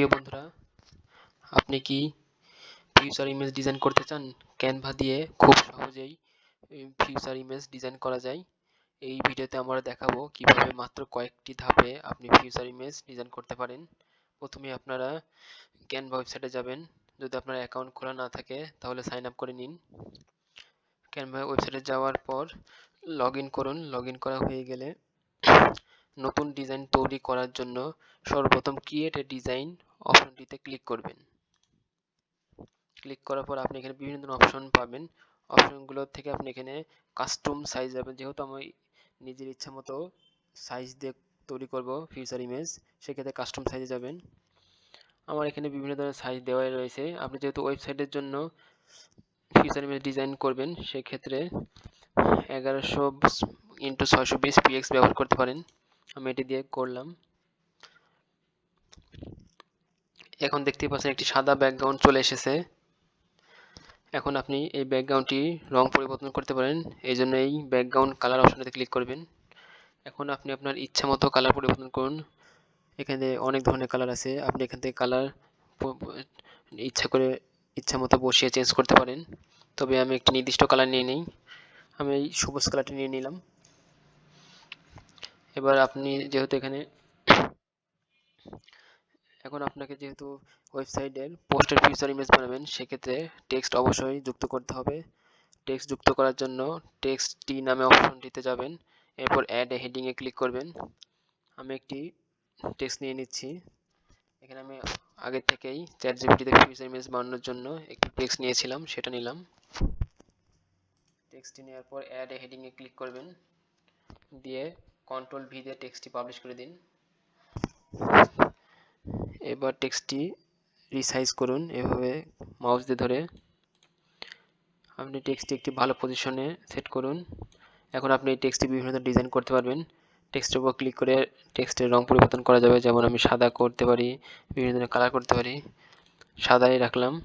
প্রিয় বন্ধুরা, আপনি কি ফিউচার ইমেজ ডিজাইন করতে চান? ক্যানভা দিয়ে খুব সহজেই ফিউচার ইমেজ ডিজাইন করা যায়। এই ভিডিওতে আমরা দেখাবো কীভাবে মাত্র কয়েকটি ধাপে আপনি ফিউচার ইমেজ ডিজাইন করতে পারেন। প্রথমে আপনারা ক্যানভা ওয়েবসাইটে যাবেন। যদি আপনার অ্যাকাউন্ট খোলা না থাকে, তাহলে সাইন আপ করে নিন। ক্যানভা ওয়েবসাইটে যাওয়ার পর লগ করুন। লগ করা হয়ে গেলে নতুন ডিজাইন তৈরি করার জন্য সর্বপ্রথম ক্রিয়েট এ ডিজাইন অপশনটিতে ক্লিক করবেন। ক্লিক করার পর আপনি এখানে বিভিন্ন ধরনের অপশন পাবেন। অপশনগুলো থেকে আপনি এখানে কাস্টম সাইজ যাবেন। যেহেতু আমি নিজের ইচ্ছা মতো সাইজ দিয়ে তৈরি করব ফিউচার ইমেজ সেক্ষেত্রে কাস্টম সাইজে যাবেন। আমার এখানে বিভিন্ন ধরনের সাইজ দেওয়াই রয়েছে। আপনি যেহেতু ওয়েবসাইটের জন্য ফিউচার ইমেজ ডিজাইন করবেন, সেক্ষেত্রে এগারোশো ইন্টু ছয়শো বিশ পিএক্স ব্যবহার করতে পারেন। আমি এটি দিয়ে করলাম। এখন দেখতে পাচ্ছেন একটি সাদা ব্যাকগ্রাউন্ড চলে এসেছে। এখন আপনি এই ব্যাকগ্রাউন্ডটি রং পরিবর্তন করতে পারেন, এই জন্য এই ব্যাকগ্রাউন্ড কালার অপশনটিতে ক্লিক করবেন। এখন আপনি আপনার ইচ্ছা মতো কালার পরিবর্তন করুন। এখানে অনেক ধরনের কালার আছে, আপনি এখান থেকে কালার ইচ্ছা করে, ইচ্ছা মতো বসিয়ে চেঞ্জ করতে পারেন। তবে আমি একটি নির্দিষ্ট কালার নিয়ে নিই। আমি এই সবুজ কালারটি নিয়ে নিলাম। এবার আপনি যেহেতু এখানে এখন আপনাকে যেহেতু ওয়েবসাইটের পোস্টের ফিউচার ইমেজ বানাবেন, সেক্ষেত্রে টেক্সট অবশ্যই যুক্ত করতে হবে। টেক্সট যুক্ত করার জন্য টেক্সট টি নামে অপশনটিতে যাবেন, এরপর অ্যাড এ হেডিংয়ে ক্লিক করবেন। আমি একটি টেক্সট নিয়ে নিচ্ছি। এখানে আমি আগে থেকেই চ্যাট জিপিটিতে ফিউচার ইমেজ বানানোর জন্য একটি টেক্সট নিয়েছিলাম, সেটা নিলাম। টেক্সটটি নেওয়ার পর অ্যাড এ হেডিংয়ে ক্লিক করবেন। দিয়ে কন্ট্রোল ভি দিয়ে টেক্সটটি পাবলিশ করে দিন। এবার টেক্সটটি রিসাইজ করুন, এভাবে মাউস দিয়ে ধরে। আপনি টেক্সটটি একটি ভালো পজিশনে সেট করুন। এখন আপনি এই টেক্সটটি বিভিন্ন ডিজাইন করতে পারবেন। টেক্সটের উপর ক্লিক করে টেক্সটের রং পরিবর্তন করা যাবে। যেমন আমি সাদা করতে পারি, বিভিন্ন ধরনের কালার করতে পারি। সাদাই রাখলাম।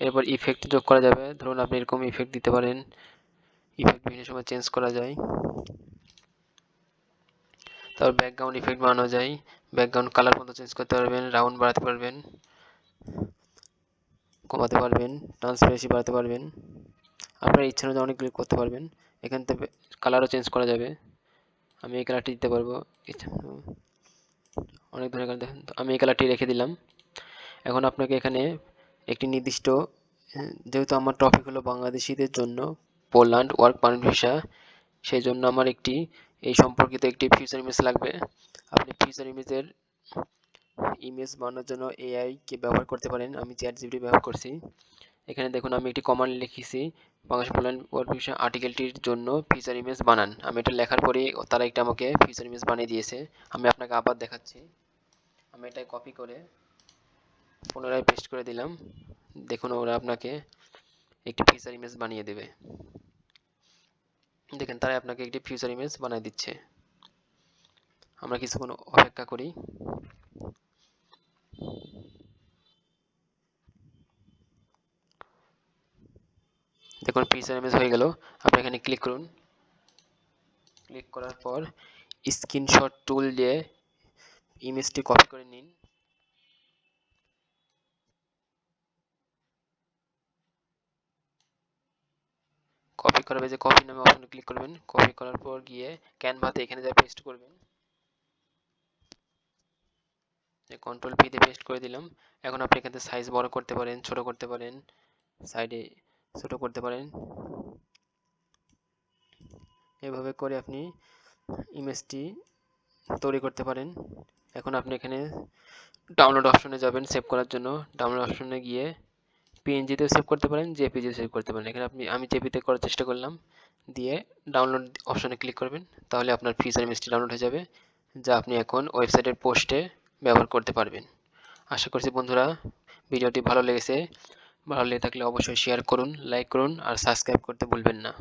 এরপর ইফেক্ট যোগ করা যাবে। ধরুন আপনি এরকম ইফেক্ট দিতে পারেন। ইফেক্ট বিভিন্ন সময় চেঞ্জ করা যায়। তারপর ব্যাকগ্রাউন্ড ইফেক্ট বানানো যায়। ব্যাকগ্রাউন্ড কালার মতো চেঞ্জ করতে পারবেন রাউন্ড বাড়াতে পারবেন, কমাতে পারবেন ট্রান্সপারেন্সি বাড়াতে পারবেন। আপনার ইচ্ছা অনুযায়ী অনেক ক্লিক করতে পারবেন। এখান থেকে কালারও চেঞ্জ করা যাবে। আমি এই কালারটি দিতে পারব। অনেক ধরনের কালার দেখেন আমি এই কালারটি রেখে দিলাম। এখন আপনাকে এখানে একটি নির্দিষ্ট, যেহেতু আমার টপিক হলো বাংলাদেশিদের জন্য পোল্যান্ড ওয়ার্ক পারমিট ভিসা সেই জন্য আমার একটি এই সম্পর্কিত একটি ফিউচার ইমেজ লাগবে। আপনি ফিউচার ইমেজের ইমেজ বানানোর জন্য এআইকে ব্যবহার করতে পারেন। আমি চ্যাট জিপিটি ব্যবহার করছি। এখানে দেখুন, আমি একটি কমান্ড লিখেছি। বাংলাদেশ ওয়ার্ক ভিসা আর্টিকেলটির জন্য ফিচার ইমেজ বানান। আমি এটা লেখার পরেই তারা একটা আমাকে ফিচার ইমেজ বানিয়ে দিয়েছে। আমি আপনাকে আবার দেখাচ্ছি। আমি এটাই কপি করে পুনরায় পেস্ট করে দিলাম। দেখুন, ওরা আপনাকে একটি ফিচার ইমেজ বানিয়ে দেবে। দেখেন তারা আপনাকে একটি ফিউচার ইমেজ বানিয়ে দিচ্ছে। আমরা কিছুক্ষণ অপেক্ষা করি। দেখুন ফিউচার ইমেজ হয়ে গেল। আপনি এখানে ক্লিক করুন। ক্লিক করার পর স্ক্রিনশট টুল দিয়ে ইমেজটি কপি করে নিন। কপি করাবে যে কপি নামে অপশনে ক্লিক করবেন। কপি করার পর গিয়ে ক্যানভাতে এখানে যা পেস্ট করবেন কন্ট্রোল দিয়ে পেস্ট করে দিলাম। এখন আপনি এখানে সাইজ বড় করতে পারেন, ছোট করতে পারেন সাইডে ছোট করতে পারেন। এভাবে করে আপনি ইমেজটি তৈরি করতে পারেন। এখন আপনি এখানে ডাউনলোড অপশনে যাবেন সেভ করার জন্য। ডাউনলোড অপশনে গিয়ে পিএনজিতেও সেভ করতে পারেন জেপিজিও সেভ করতে পারেন। এখানে আপনি, আমি জেপিতে করার চেষ্টা করলাম, দিয়ে ডাউনলোড অপশনে ক্লিক করবেন, তাহলে আপনার ফিচার ইমেজটি ডাউনলোড হয়ে যাবে, যা আপনি এখন ওয়েবসাইটের পোস্টে ব্যবহার করতে পারবেন। আশা করছি বন্ধুরা, ভিডিওটি ভালো লেগেছে। ভালো লেগে থাকলে অবশ্যই শেয়ার করুন লাইক করুন, আর সাবস্ক্রাইব করতে ভুলবেন না।